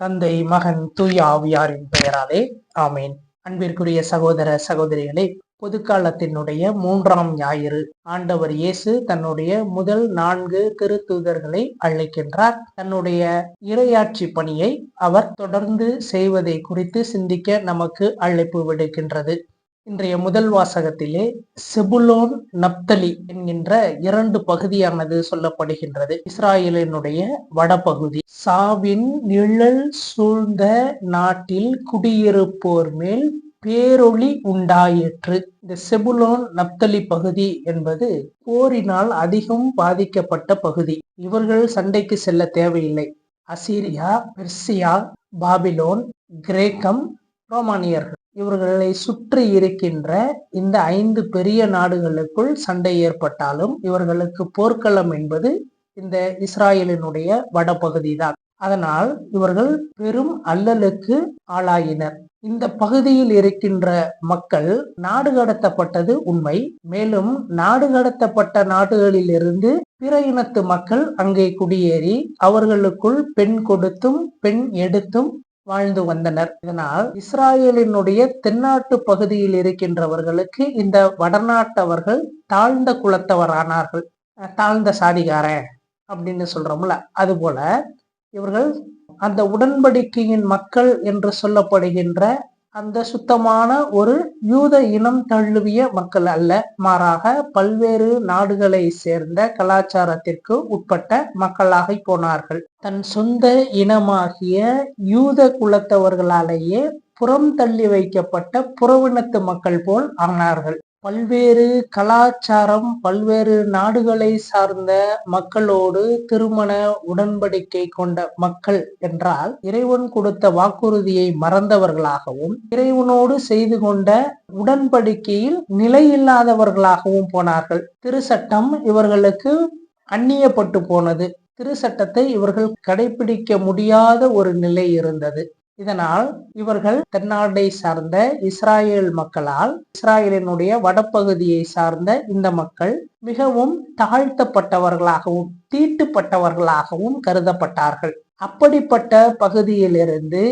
தந்தை மகன் தூய ஆவியாரின் பெயராலே ஆமேன். அன்பிற்குரிய சகோதர சகோதரிகளே பொதுக்காலத்தினுடைய மூன்றாம் ஞாயிறு ஆண்டவர் இயேசு தன்னுடைய முதல் நான்கு திருத்தூதர்களை அழைக்கின்றார். தன்னுடைய இரையாட்சி பணியை அவர் தொடர்ந்து செய்வதை குறித்து சிந்திக்க நமக்கு அழைப்பு விடுக்கின்றது. இன்றைய முதல் வாசகத்திலே செபுலோன் நப்தலி என்கின்ற இரண்டு பகுதியானது சொல்லப்படுகின்றது. இஸ்ராயலினுடைய வடபகுதி. சாவின் நிழல் சூழ்ந்த நாட்டில் குடியிருப்போர் மேல் பேரொளி உண்டாயிற்று. இந்த செபுலோன் நப்தலி பகுதி என்பது போரினால் அதிகம் பாதிக்கப்பட்ட பகுதி. இவர்கள் சண்டைக்கு செல்ல தேவையில்லை. அசீரியா பெர்சியா பாபிலோன் கிரேக்கம் ரோமானியர்கள். இவர்களை சுற்றி இருக்கின்ற இந்த ஐந்து பெரிய நாடுகளுக்குள் சண்டை ஏற்பட்டாலும் இவர்களுக்கு போர்க்களம் என்பது இந்த இஸ்ராயலினுடைய வடபகுதி தான் அதனால் இவர்கள் பெரும் அல்லலுக்கு ஆளாயினர். இந்த பகுதியில் இருக்கின்ற மக்கள் நாடு கடத்தப்பட்டது உண்மை. மேலும் நாடு கடத்தப்பட்ட நாடுகளிலிருந்து பிற இனத்து மக்கள் அங்கே குடியேறி அவர்களுக்குள் பெண் கொடுத்தும் பெண் எடுத்தும் வாழ்ந்து வந்தனர். இதனால் இஸ்ராயலினுடைய தென்னாட்டு பகுதியில் இருக்கின்றவர்களுக்கு இந்த வடநாட்டவர்கள் தாழ்ந்த குலத்தவரானார்கள். தாழ்ந்த சாதிகாரன் அப்படின்னு சொல்றோம்ல. அது போல இவர்கள் அந்த உடன்படிக்கையின் மக்கள் என்று சொல்லப்படுகின்ற அந்த சுத்தமான ஒரு யூத இனம் தழுவிய மக்கள் அல்ல. மாறாக பல்வேறு நாடுகளை சேர்ந்த கலாச்சாரத்திற்கு உட்பட்ட மக்களாக போனார்கள். தன் சொந்த இனமாகிய யூத குலத்தவர்களாலேயே புறம் தள்ளி வைக்கப்பட்ட புறவினத்து மக்கள் போல் ஆனார்கள். பல்வேறு கலாச்சாரம் பல்வேறு நாடுகளை சார்ந்த மக்களோடு திருமண உடன்படிக்கை கொண்ட மக்கள் என்றால் இறைவன் கொடுத்த வாக்குறுதியை மறந்தவர்களாகவும் இறைவனோடு செய்து கொண்ட உடன்படிக்கையில் நிலையில்லாதவர்களாகவும் போனார்கள். திருச்சட்டம் இவர்களுக்கு அந்நியப்பட்டு போனது. திருச்சட்டத்தை இவர்கள் கடைபிடிக்க முடியாத ஒரு நிலை இருந்தது. இதனால் இவர்கள் தென்னாட்டை சார்ந்த இஸ்ராயேல் மக்களால் இஸ்ராயலினுடைய வடப்பகுதியை சார்ந்த இந்த மக்கள் மிகவும் தாழ்த்தப்பட்டவர்களாகவும் தீட்டுப்பட்டவர்களாகவும் கருதப்பட்டார்கள். அப்படிப்பட்ட பகுதியிலிருந்து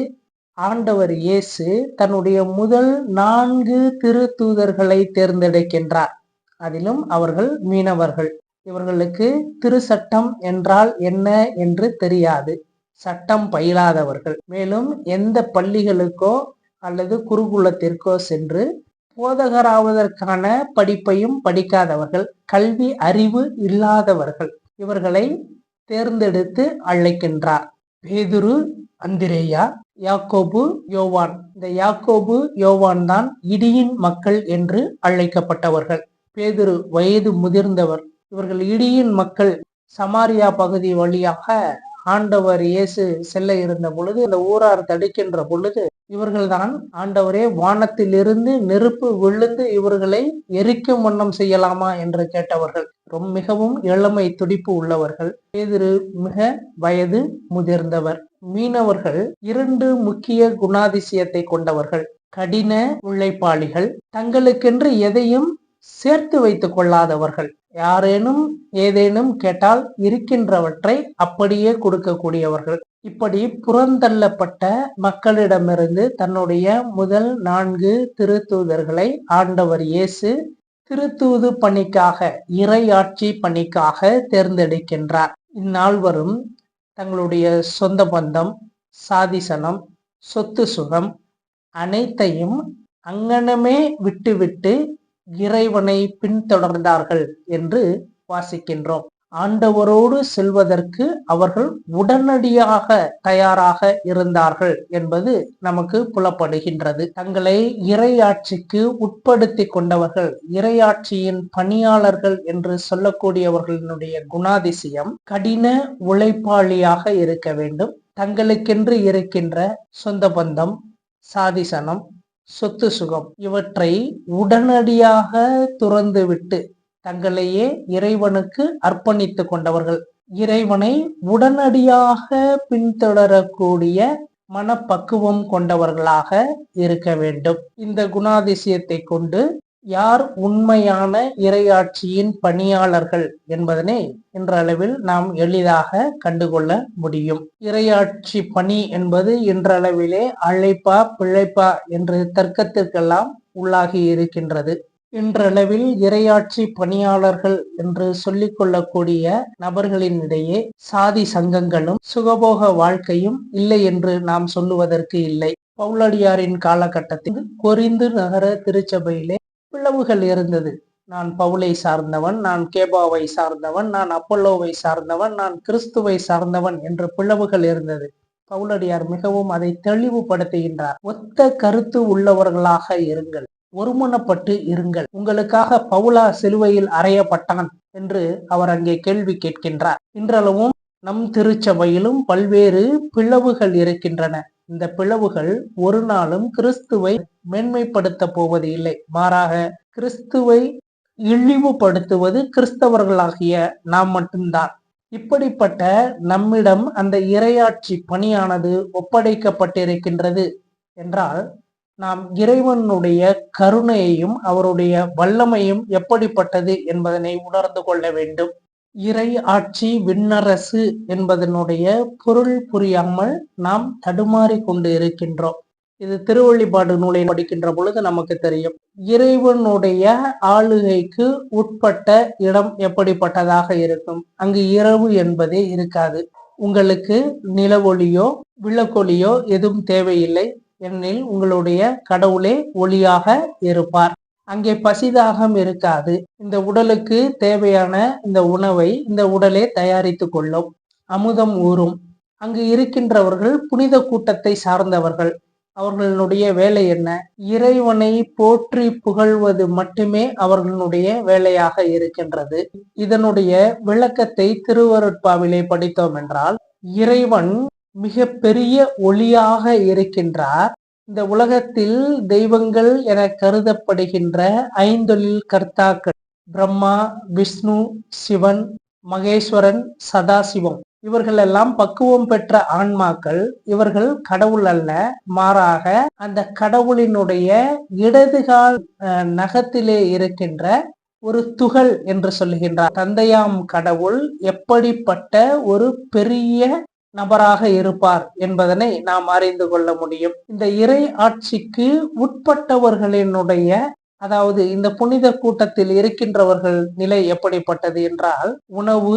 ஆண்டவர் இயேசு தன்னுடைய முதல் நான்கு திருத்தூதர்களை தேர்ந்தெடுக்கின்றார். அதிலும் அவர்கள் மீனவர்கள். இவர்களுக்கு திருசட்டம் என்றால் என்ன என்று தெரியாது. சட்டம் பயிலாதவர்கள். மேலும் எந்த பள்ளிகளுக்கோ அல்லது குருகுலத்திற்கோ சென்று போதகராவதற்கான படிப்பையும் படிக்காதவர்கள் கல்வி அறிவு இல்லாதவர்கள் இவர்களை தேர்ந்தெடுத்து அழைக்கின்றார். பேதுரு அந்திரேயா யாக்கோபு யோவான். இந்த யாக்கோபு யோவான் தான் இடியின் மக்கள் என்று அழைக்கப்பட்டவர்கள். பேதுரு வயது முதிர்ந்தவர். இவர்கள் இடியின் மக்கள் சமாரியா பகுதி வழியாக ஆண்டவர் இயேசு செல்ல இருந்த பொழுது இந்த ஊரார் தடுக்கின்ற பொழுது இவர்கள்தான் ஆண்டவரே வானத்திலிருந்து நெருப்பு விழுந்து இவர்களை எரிக்கும் வண்ணம் செய்யலாமா என்று கேட்டவர்கள். ரொம்ப மிகவும் இளமை துடிப்பு உள்ளவர்கள். பேதிரு மிக வயது முதிர்ந்தவர். மீனவர்கள் இரண்டு முக்கிய குணாதிசயத்தை கொண்டவர்கள். கடின உழைப்பாளிகள். தங்களுக்கென்று எதையும் சேர்த்து வைத்துக் கொள்ளாதவர்கள். யாரேனும் ஏதேனும் கேட்டால் இருக்கின்றவற்றை அப்படியே கொடுக்கக்கூடியவர்கள். இப்படி புறந்தள்ளப்பட்ட மக்களிடமிருந்து தன்னுடைய முதல் நான்கு திருத்தூதர்களை ஆண்டவர் இயேசு திருத்தூது பணிக்காக இறையாட்சி பணிக்காக தேர்ந்தெடுக்கின்றார். இந்நால்வரும் தங்களுடைய சொந்த பந்தம் சாதிசனம் சொத்து சுகம் அனைத்தையும் அங்கனமே விட்டுவிட்டு இறைவனை பின்தொடர்ந்தார்கள் என்று வாசிக்கின்றோம். ஆண்டவரோடு செல்வதற்கு அவர்கள் உடனடியாக தயாராக இருந்தார்கள் என்பது நமக்கு புலப்படுகின்றது. தங்களை இறையாட்சிக்கு உட்படுத்தி கொண்டவர்கள் இறையாட்சியின் பணியாளர்கள் என்று சொல்லக்கூடியவர்களினுடைய குணாதிசயம் கடின உழைப்பாளியாக இருக்க வேண்டும். தங்களுக்கென்று இருக்கின்ற சொந்த பந்தம் சாதிசனம் சொத்து சுகம். இவற்றை உடனடியாக துறந்துவிட்டு தங்களையே இறைவனுக்கு அர்ப்பணித்து கொண்டவர்கள். இறைவனை உடனடியாக பின்தொடரக்கூடிய மனப்பக்குவம் கொண்டவர்களாக இருக்க வேண்டும். இந்த குணாதிசயத்தை கொண்டு யார் உண்மையான இரையாட்சியின் பணியாளர்கள் என்பதனை இன்றளவில் நாம் எளிதாக கண்டுகொள்ள முடியும். இரையாட்சி பணி என்பது இன்றளவிலே அழைப்பா பிழைப்பா என்று தர்க்கத்திற்கெல்லாம் உள்ளாகி இருக்கின்றது. இன்றளவில் இரையாட்சி பணியாளர்கள் என்று சொல்லிக் கொள்ளக்கூடிய நபர்களின் இடையே சாதி சங்கங்களும் சுகபோக வாழ்க்கையும் இல்லை என்று நாம் சொல்லுவதற்கு இல்லை. பவுலடியாரின் காலகட்டத்தில் கொரிந்து நகர திருச்சபையிலே பிளவுகள் இருந்தது. நான் பவுலை சார்ந்தவன் நான் கேபாவை சார்ந்தவன் நான் அப்பல்லோவை சார்ந்தவன் நான் கிறிஸ்துவை சார்ந்தவன் என்ற பிளவுகள் இருந்தது. பவுலடியார் மிகவும் அதை தெளிவுபடுத்துகின்றார். ஒத்த கருத்து உள்ளவர்களாக இருங்கள். ஒருமனப்பட்டு இருங்கள். உங்களுக்காக பவுலா சிலுவையில் அறையப்பட்டான் என்று அவர் அங்கே கேள்வி கேட்கின்றார். இன்றளவும் நம் திருச்சபையிலும் பல்வேறு பிளவுகள் இருக்கின்றன. இந்த பிளவுகள் ஒரு நாளும் கிறிஸ்துவை மேன்மைப்படுத்த போவது இல்லை. மாறாக கிறிஸ்துவை இழிவுபடுத்துவது கிறிஸ்தவர்களாகிய நாம் மட்டும்தான். இப்படிப்பட்ட நம்மிடம் அந்த இரையாட்சி பணியானது ஒப்படைக்கப்பட்டிருக்கின்றது என்றால் நாம் இறைவனுடைய கருணையையும் அவருடைய வல்லமையும் எப்படிப்பட்டது என்பதனை உணர்ந்து கொள்ள வேண்டும். இறை ஆட்சி விண்ணரசு என்பதனுடைய பொருள் புரியாமல் நாம் தடுமாறி கொண்டு இருக்கின்றோம். இது திருவள்ளிப்பாடு நூலை படிக்கின்ற பொழுது நமக்கு தெரியும். இறைவனுடைய ஆளுகைக்கு உட்பட்ட இடம் எப்படிப்பட்டதாக இருக்கும்? அங்கு இரவு என்பதே இருக்காது. உங்களுக்கு நிலவொளியோ விளக்கொலியோ எதுவும் தேவையில்லை. ஏனெனில் உங்களுடைய கடவுளே ஒளியாக இருப்பார். அங்கே பசிதாகம் இருக்காது. இந்த உடலுக்கு தேவையான இந்த உணவை இந்த உடலே தயாரித்து கொள்ளும். அமுதம் ஊறும். அங்கு இருக்கின்றவர்கள் புனித கூட்டத்தை சார்ந்தவர்கள். அவர்களுடைய வேலை என்ன? இறைவனை போற்றி புகழ்வது மட்டுமே அவர்களுடைய வேலையாக இருக்கின்றது. இதனுடைய விளக்கத்தை திருவருட்பாவிலே படித்தோம் என்றால் இறைவன் மிக பெரிய ஒளியாக இருக்கின்றார். இந்த உலகத்தில் தெய்வங்கள் என கருதப்படுகின்ற ஐந்தொழில் கர்த்தாக்கள் பிரம்மா விஷ்ணு சிவன் மகேஸ்வரன் சதாசிவம். இவர்கள் எல்லாம் பக்குவம் பெற்ற ஆன்மாக்கள். இவர்கள் கடவுள் அல்ல. மாறாக அந்த கடவுளினுடைய இடதுகால் நகத்திலே இருக்கின்ற ஒரு துகள் என்று சொல்லுகின்றார். தந்தையாம் கடவுள் எப்படிப்பட்ட ஒரு பெரிய நபராக இருப்பார் என்பதனை நாம் அறிந்து கொள்ள முடியும். இந்த இறை ஆட்சிக்கு உட்பட்டவர்களினுடைய அதாவது இந்த புனித கூட்டத்தில் இருக்கின்றவர்கள் நிலை எப்படிப்பட்டது என்றால் உணவு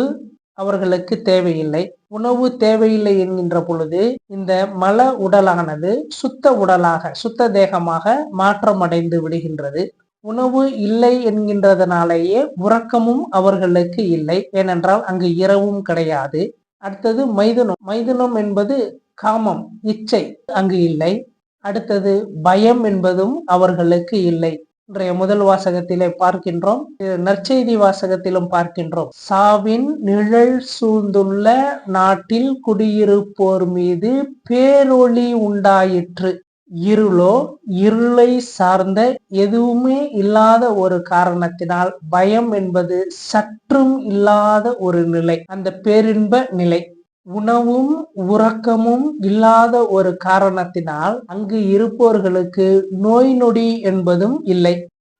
அவர்களுக்கு தேவையில்லை. உணவு தேவையில்லை என்கின்ற பொழுது இந்த மல உடலானது சுத்த உடலாக சுத்த தேகமாக மாற்றமடைந்து விடுகின்றது. உணவு இல்லை என்கின்றதனாலேயே உறக்கமும் அவர்களுக்கு இல்லை. ஏனென்றால் அங்கு இரவும் கிடையாது. அடுத்தது மைதுனம். மைதுனம் என்பது காமம் இச்சை அங்கு இல்லை. அடுத்தது பயம் என்பதும் அவர்களுக்கு இல்லை. இன்றைய முதல் வாசகத்திலே பார்க்கின்றோம் நற்செய்தி வாசகத்திலும் பார்க்கின்றோம். சாவின் நிழல் சூழ்ந்துள்ள நாட்டில் குடியிருப்போர் மீது பேரொளி உண்டாயிற்று. இருளோ இருளை சார்ந்த எதுவுமே இல்லாத ஒரு காரணத்தினால் பயம் என்பது சற்றும் இல்லாத ஒரு நிலை. அந்த பேரின்ப நிலை. உணவும் உறக்கமும் இல்லாத ஒரு காரணத்தினால் அங்கு இருப்பவர்களுக்கு நோய் நொடி என்பதும் இல்லை.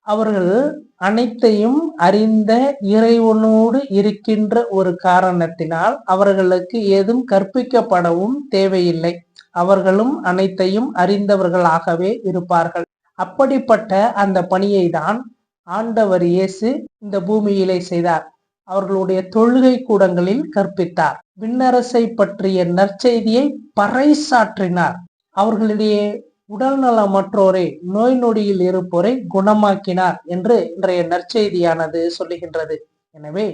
அவர்கள் அனைத்தையும் அறிந்த இறைவனோடு இருக்கின்ற ஒரு காரணத்தினால் அவர்களுக்கு ஏதும் கற்பிக்கப்படவும் தேவையில்லை. அவர்களும் அனைத்தையும் அறிந்தவர்களாகவே இருப்பார்கள். அப்படிப்பட்ட அந்த பணியை தான் ஆண்டவர் இயேசு இந்த பூமியிலே செய்தார். அவர்களுடைய தொழுகை கூடங்களில் கற்பித்தார். விண்ணரசை பற்றிய நற்செய்தியை பறைசாற்றினார். அவர்களுடைய உடல் நலமற்றோரை நோய் நொடியில் இருப்போரை குணமாக்கினார் என்று இன்றைய நற்செய்தியானது சொல்லுகின்றது. எனவே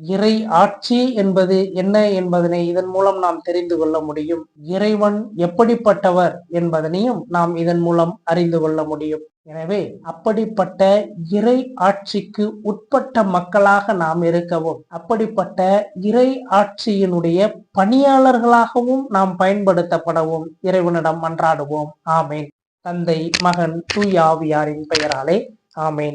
இறை ஆட்சி என்பது என்ன என்பதனை இதன் மூலம் நாம் தெரிந்து கொள்ள முடியும். இறைவன் எப்படிப்பட்டவர் என்பதனையும் நாம் இதன் மூலம் அறிந்து கொள்ள முடியும். எனவே அப்படிப்பட்ட இறை ஆட்சிக்கு உட்பட்ட மக்களாக நாம் இருக்கவும் அப்படிப்பட்ட இறை ஆட்சியினுடைய பணியாளர்களாகவும் நாம் பயன்படுத்தப்படவும் இறைவனிடம் மன்றாடுவோம் ஆமேன். தந்தை மகன் தூயாவியாரின் பெயராலே ஆமேன்.